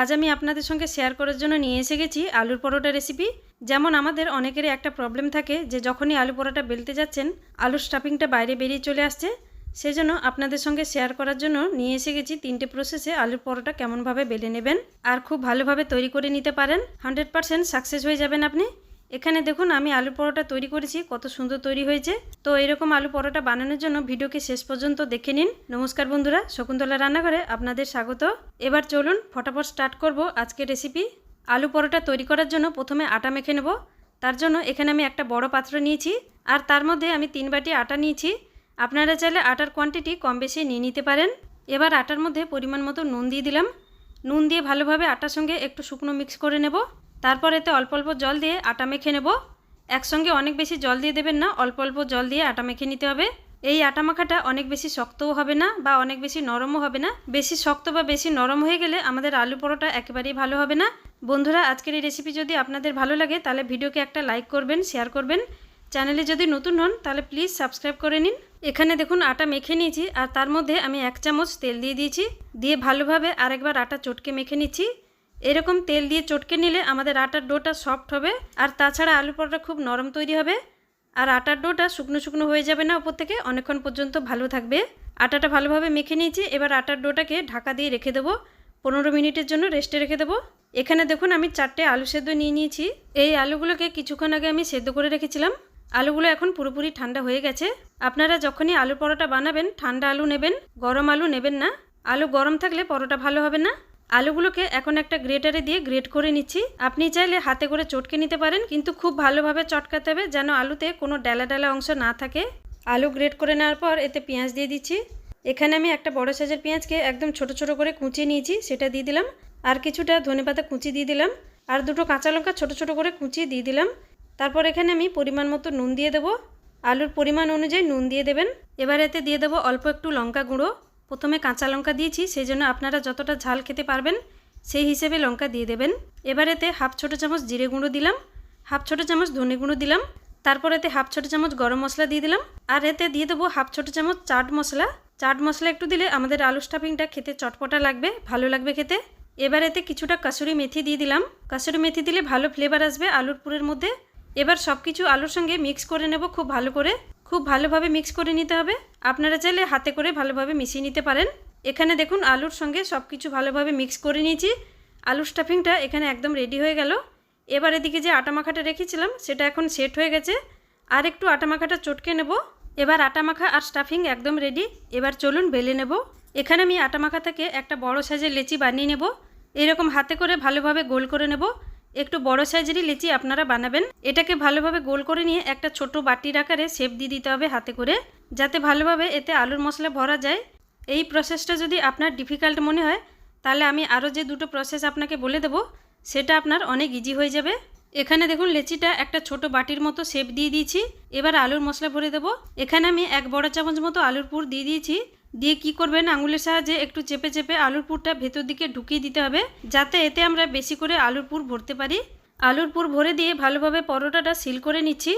আজ আমি আপনাদের সঙ্গে শেয়ার করার জন্য নিয়ে এসে গেছি আলুর পরোটা রেসিপি যেমন আমাদের অনেকেরই একটা প্রবলেম থাকে যে যখনই আলু পরোটা বেলতে যাচ্ছেন, আলুর স্টাফিংটা বাইরে বেরিয়ে চলে আসছে। সেই জন্য আপনাদের সঙ্গে শেয়ার করার জন্য নিয়ে এসে গেছি তিনটে প্রসেসে আলুর পরোটা কেমনভাবে বেলে নেবেন আর খুব ভালোভাবে তৈরি করে নিতে পারেন। হান্ড্রেড পারসেন্ট সাকসেস হয়ে যাবেন আপনি। এখানে দেখুন আমি আলু পরোটা তৈরি করেছি, কত সুন্দর তৈরি হয়েছে। তো এরকম আলু পরোটা বানানোর জন্য ভিডিওকে শেষ পর্যন্ত দেখে নিন। নমস্কার বন্ধুরা, শকুন্তলা রান্নাঘরে আপনাদের স্বাগত। এবার চলুন ফটাফট স্টার্ট করব আজকের রেসিপি আলু পরোটা তৈরি করার জন্য প্রথমে আটা মেখে নেব। তার জন্য এখানে আমি একটা বড় পাত্র নিয়েছি, আর তার মধ্যে আমি তিন বাটি আটা নিয়েছি। আপনারা চাইলে আটার কোয়ান্টিটি কম বেশি নিয়ে নিতে পারেন। এবার আটার মধ্যে পরিমাণ মতো নুন দিয়ে দিলাম। নুন দিয়ে ভালোভাবে আটার সঙ্গে একটু শুকনো মিক্স করে নেব। তারপর এতে অল্প অল্প জল দিয়ে আটা মেখে নেব। একসঙ্গে অনেক বেশি জল দিয়ে দেবেন না, অল্প অল্প জল দিয়ে আটা মেখে নিতে হবে। এই আটা মাখাটা অনেক বেশি শক্তও হবে না বা অনেক বেশি নরমও হবে না। বেশি শক্ত বা বেশি নরম হয়ে গেলে আমাদের আলু পরোটা একেবারেই ভালো হবে না। বন্ধুরা, আজকের এই রেসিপি যদি আপনাদের ভালো লাগে, তাহলে ভিডিওকে একটা লাইক করবেন শেয়ার করবেন। চ্যানেলে যদি নতুন হন, তাহলে প্লিজ সাবস্ক্রাইব করে নিন। এখানে দেখুন, আটা মেখে নিয়েছি, আর তার মধ্যে আমি এক চামচ তেল দিয়ে দিয়েছি। দিয়ে ভালোভাবে আরেকবার আটা চটকে মেখে নিচ্ছি। এরকম তেল দিয়ে চটকে নিলে আমাদের আটার ডোটা সফট হবে, আর তাছাড়া আলু পরোটা খুব নরম তৈরি হবে। আর আটার ডোটা শুকনো শুকনো হয়ে যাবে না ওপর থেকে, অনেকক্ষণ পর্যন্ত ভালো থাকবে। আটাটা ভালোভাবে মেখে নিয়েছি, এবার আটার ডোটাকে ঢাকা দিয়ে রেখে দেবো। পনেরো মিনিটের জন্য রেস্টে রেখে দেবো। এখানে দেখুন আমি চারটে আলু সেদ্ধ নিয়ে নিয়েছি। এই আলুগুলোকে কিছুক্ষণ আগে আমি সেদ্ধ করে রেখেছিলাম। আলুগুলো এখন পুরোপুরি ঠান্ডা হয়ে গেছে। আপনারা যখনই আলু পরোটা বানাবেন, ঠান্ডা আলু নেবেন, গরম আলু নেবেন না। আলু গরম থাকলে পরোটা ভালো হবে না। আলুগুলোকে এখন একটা গ্রেটারে দিয়ে গ্রেট করে নিচ্ছি। আপনি চাইলে হাতে করে চটকে নিতে পারেন, কিন্তু খুব ভালোভাবে চটকাতে হবে যেন আলুতে কোনো ডালা ডালা অংশ না থাকে। আলু গ্রেট করে নেওয়ার পর এতে পেঁয়াজ দিয়ে দিচ্ছি। এখানে আমি একটা বড় সাইজের পেঁয়াজকে একদম ছোট ছোট করে কুচিয়ে নিয়েছি, সেটা দিয়ে দিলাম। আর কিছুটা ধনেপাতা কুচি দিয়ে দিলাম। আর দুটো কাঁচা লঙ্কা ছোট ছোট করে কুচিয়ে দিয়ে দিলাম। তারপর এখানে আমি পরিমাণ মতো নুন দিয়ে দেবো। আলুর পরিমাণ অনুযায়ী নুন দিয়ে দেবেন। এবার এতে দিয়ে দেবো অল্প একটু লঙ্কা গুঁড়ো। প্রথমে কাঁচা লঙ্কা দিয়েছি, সেই জন্য আপনারা যতটা ঝাল খেতে পারবেন সেই হিসেবে লঙ্কা দিয়ে দেবেন। এবার এতে হাফ ছোটো চামচ জিরে গুঁড়ো দিলাম, হাফ ছোটো চামচ ধনে গুঁড়ো দিলাম, তারপর এতে হাফ ছোটো চামচ গরম মশলা দিয়ে দিলাম, আর এতে দিয়ে দেবো হাফ ছোটো চামচ চাট মশলা। চাট মশলা একটু দিলে আমাদের আলু স্টাফিংটা খেতে চটপটা লাগবে, ভালো লাগবে খেতে। এবার এতে কিছুটা কাসুরি মেথি দিয়ে দিলাম। কাসুরি মেথি দিলে ভালো ফ্লেভার আসবে আলুর পুরের মধ্যে। এবার সব কিছু আলুর সঙ্গে মিক্স করে নেব খুব ভালো করে। খুব ভালোভাবে মিক্স করে নিতে হবে। আপনারা চাইলে হাতে করে ভালোভাবে মিশিয়ে নিতে পারেন। এখানে দেখুন আলুর সঙ্গে সব কিছু ভালোভাবে মিক্স করে নিয়েছি। আলুর স্টাফিংটা এখানে একদম রেডি হয়ে গেল। এবার এদিকে যে আটা মাখাটা রেখেছিলাম, সেটা এখন সেট হয়ে গেছে। আর একটু আটা মাখাটা চটকে নেব। এবার আটা মাখা আর স্টাফিং একদম রেডি এবার চলুন বেলে নেব। এখানে আমি আটা মাখা থেকে একটা বড় সাইজের লেচি বানিয়ে নেব। এরকম হাতে করে ভালোভাবে গোল করে নেব। একটু বড় সাইজেরই লিচি আপনারা বানাবেন। এটাকে ভালোভাবে গোল করে নিয়ে একটা ছোট বাটির আকারে শেপ দিয়ে দিতে হবে হাতে করে, যাতে ভালোভাবে এতে আলুর মশলা ভরা যায়। এই প্রসেসটা যদি আপনার ডিফিকাল্ট মনে হয়, তাহলে আমি আরও যে দুটো প্রসেস আপনাকে বলে দেবো, সেটা আপনার অনেক ইজি হয়ে যাবে। এখানে দেখুন, লেচিটা একটা ছোট বাটির মতো শেপ দিয়ে দিয়েছি। এবার আলুর মশলা ভরে দেবো। এখানে আমি এক বড় চামচ মতো আলুর পুর দিয়ে দিয়েছি। দিয়ে কি করবেন? আঙুলের সাহায্যে একটু চেপে চেপে আলুর পুরটা ভেতর দিকে ঢুকিয়ে দিতে হবে, যাতে এতে আমরা বেশি করে আলুর পুর ভরতে পারি। আলুর পুর ভরে দিয়ে ভালোভাবে পরোটাটা সিল করে নিচ্ছি।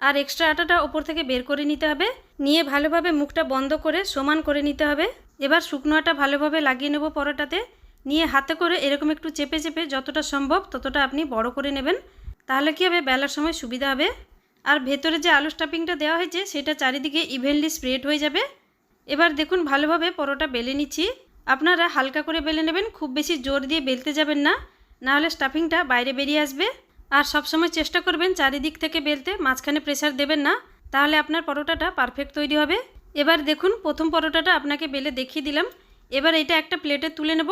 আর এক্সট্রা আটাটা ওপর থেকে বের করে নিতে হবে। নিয়ে ভালোভাবে মুখটা বন্ধ করে সমান করে নিতে হবে। এবার শুকনো আটা ভালোভাবে লাগিয়ে নেব পরোটাতে। নিয়ে হাতে করে এরকম একটু চেপে চেপে যতটা সম্ভব ততটা আপনি বড় করে নেবেন। তাহলে কী হবে? বেলার সময় সুবিধা হবে। আর ভেতরে যে আলু স্টাফিংটা দেওয়া হয়েছে, সেটা চারিদিকে ইভেনলি স্প্রেড হয়ে যাবে। এবার দেখুন ভালোভাবে পরোটা বেলে নিচ্ছি। আপনারা হালকা করে বেলে নেবেন, খুব বেশি জোর দিয়ে বেলতে যাবেন না। নাহলে স্টাফিংটা বাইরে বেরিয়ে আসবে। আর সবসময় চেষ্টা করবেন চারিদিক থেকে বেলতে, মাঝখানে প্রেসার দেবেন না। তাহলে আপনার পরোটাটা পারফেক্ট তৈরি হবে। এবার দেখুন, প্রথম পরোটাটা আপনাকে বেলে দেখিয়ে দিলাম। এবার এটা একটা প্লেটে তুলে নেব।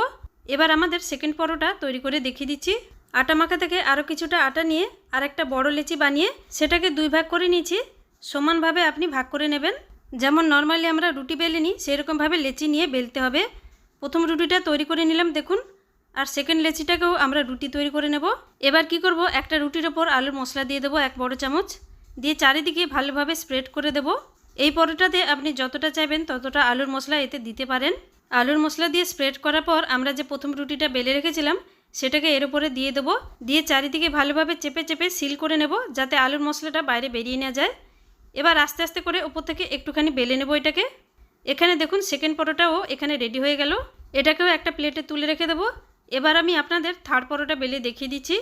এবার আমাদের সেকেন্ড পরোটা তৈরি করে দেখিয়ে দিচ্ছি। আটা মাখা থেকে আরও কিছুটা আটা নিয়ে আর একটা বড় লেচি বানিয়ে সেটাকে দুই ভাগ করে নিয়েছি। সমানভাবে আপনি ভাগ করে নেবেন। যেমন নর্মালি আমরা রুটি বেলে নিই, সেরকমভাবে লেচি নিয়ে বেলতে হবে। প্রথম রুটিটা তৈরি করে নিলাম, দেখুন। আর সেকেন্ড লেচিটাকেও আমরা রুটি তৈরি করে নেব। এবার কি করব? একটা রুটির ওপর আলুর মশলা দিয়ে দেবো, এক বড় চামচ। দিয়ে চারিদিকে ভালোভাবে স্প্রেড করে দেব। এই পরোটাতে আপনি যতটা চাইবেন ততটা আলুর মশলা এতে দিতে পারেন। আলুর মশলা দিয়ে স্প্রেড করার পর আমরা যে প্রথম রুটিটা বেলে রেখেছিলাম, সেটাকে এর উপরে দিয়ে দেবো। দিয়ে চারিদিকে ভালোভাবে চেপে চেপে সিল করে নেব, যাতে আলুর মশলাটা বাইরে বেরিয়ে না যায়। এবার আস্তে আস্তে করে ওপর থেকে একটুখানি বেলে নেব এটাকে। এখানে দেখুন সেকেন্ড পরোটাও এখানে রেডি হয়ে গেল। এটাকেও একটা প্লেটে তুলে রেখে দেবো। এবার আমি আপনাদের থার্ড পরোটা বেলে দেখিয়ে দিচ্ছি।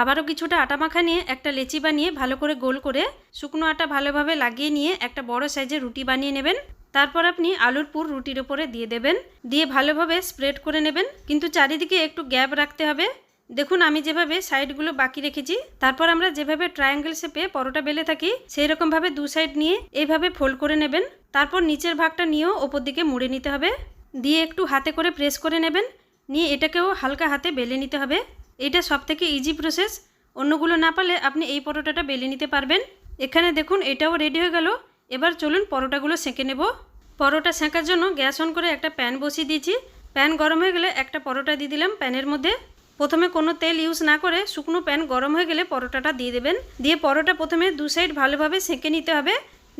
আবারও কিছুটা আটা মাখা নিয়ে একটা লেচি বানিয়ে ভালো করে গোল করে শুকনো আটা ভালোভাবে লাগিয়ে নিয়ে একটা বড় সাইজের রুটি বানিয়ে নেবেন। তারপর আপনি আলুর পুর রুটির ওপরে দিয়ে দেবেন। দিয়ে ভালোভাবে স্প্রেড করে নেবেন। কিন্তু চারিদিকে একটু গ্যাপ রাখতে হবে। দেখুন, আমি যেভাবে সাইডগুলো বাকি রেখেছি, তারপর আমরা যেভাবে ট্রায়াঙ্গেল শেপে পরোটা বেলে থাকি, সেই রকমভাবে দু সাইড নিয়ে এইভাবে ফোল্ড করে নেবেন। তারপর নিচের ভাগটা নিয়েও ওপর দিকে মুড়ে নিতে হবে। দিয়ে একটু হাতে করে প্রেস করে নেবেন। নিয়ে এটাকেও হালকা হাতে বেলে নিতে হবে। এটা সব থেকে ইজি প্রসেস অন্যগুলো না পালে আপনি এই পরোটাটা বেলে নিতে পারবেন। এখানে দেখুন, এটাও রেডি হয়ে গেল। এবার চলুন পরোটাগুলো সেঁকে নেব। পরোটা সেঁকার জন্য গ্যাস অন করে একটা প্যান বসিয়ে দিয়েছি। প্যান গরম হয়ে গেলে একটা পরোটা দিয়ে দিলাম প্যানের মধ্যে। প্রথমে কোনো তেল ইউজ না করে শুকনো প্যান গরম হয়ে গেলে পরোটাটা দিয়ে দেবেন। দিয়ে পরোটা প্রথমে দু সাইড ভালোভাবে সেঁকে নিতে হবে,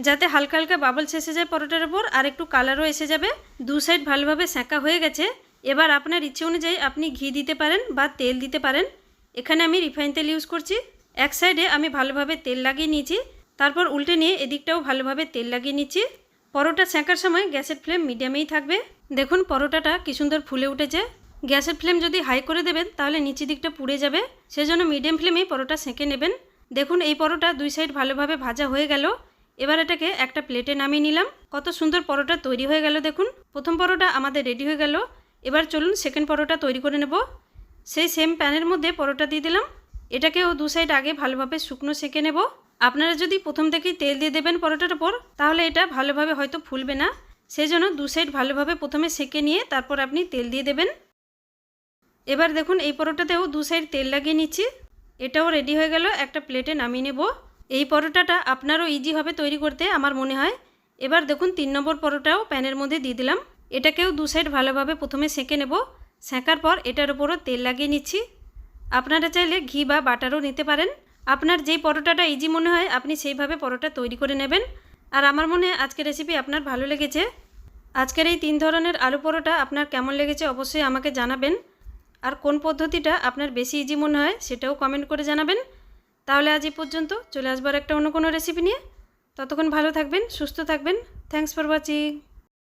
যাতে হালকা হালকা বাবলস এসে যায় পরোটার ওপর আর একটু কালারও এসে যাবে। দু সাইড ভালোভাবে সেঁকা হয়ে গেছে। এবার আপনার ইচ্ছে অনুযায়ী আপনি ঘি দিতে পারেন বা তেল দিতে পারেন। এখানে আমি রিফাইন তেল ইউজ করছি। এক সাইডে আমি ভালোভাবে তেল লাগিয়ে নিয়েছি। তারপর উল্টে নিয়ে এদিকটাও ভালোভাবে তেল লাগিয়ে নিচ্ছি। পরোটা সেঁকার সময় গ্যাসের ফ্লেম মিডিয়ামেই থাকবে। দেখুন পরোটাটা কি সুন্দর ফুলে উঠেছে। গ্যাসের ফ্লেম যদি হাই করে দেবেন, তাহলে নিচের দিকটা পুড়ে যাবে। সেজন্য মিডিয়াম ফ্লেমেই পরোটা সেঁকে নেবেন। দেখুন, এই পরোটা দুই সাইড ভালোভাবে ভাজা হয়ে গেল। এবার এটাকে একটা প্লেটে নামিয়ে নিলাম। কত সুন্দর পরোটা তৈরি হয়ে গেল, দেখুন। প্রথম পরোটা আমাদের রেডি হয়ে গেল। এবার চলুন সেকেন্ড পরোটা তৈরি করে নেব। সেই সেম প্যানের মধ্যে পরোটা দিয়ে দিলাম। এটাকেও দু সাইড আগে ভালোভাবে শুকনো সেঁকে নেব। আপনারা যদি প্রথম থেকেই তেল দিয়ে দেবেন পরোটার ওপর, তাহলে এটা ভালোভাবে হয়তো ফুলবে না। সেই জন্য দু সাইড ভালোভাবে প্রথমে সেঁকে নিয়ে তারপর আপনি তেল দিয়ে দেবেন। এবার দেখুন এই পরোটাতেও দু সাইড তেল লাগিয়ে নিচ্ছি। এটাও রেডি হয়ে গেল, একটা প্লেটে নামিয়ে নেব। এই পরোটাটা আপনারও ইজি হবে তৈরি করতে, আমার মনে হয়। এবার দেখুন তিন নম্বর পরোটাও প্যানের মধ্যে দিয়ে দিলাম। এটাকেও দু সাইড ভালোভাবে প্রথমে সেঁকে নেব। সেঁকার পর এটার উপরও তেল লাগিয়ে নিচ্ছি। আপনারা চাইলে ঘি বা বাটারও নিতে পারেন। আপনার যেই পরোটাটা ইজি মনে হয়, আপনি সেইভাবে পরোটা তৈরি করে নেবেন। আর আমার মনে হয় আজকের রেসিপি আপনার ভালো লেগেছে। আজকের এই তিন ধরনের আলু পরোটা আপনার কেমন লেগেছে অবশ্যই আমাকে জানাবেন। আর কোন পদ্ধতিটা আপনার বেশি ইজি মনে হয় সেটাও কমেন্ট করে জানাবেন। তাহলে আজ এই পর্যন্ত, চলে আসবার একটা অন্য কোনো রেসিপি নিয়ে। ততক্ষণ ভালো থাকবেন, সুস্থ থাকবেন। Thanks for watching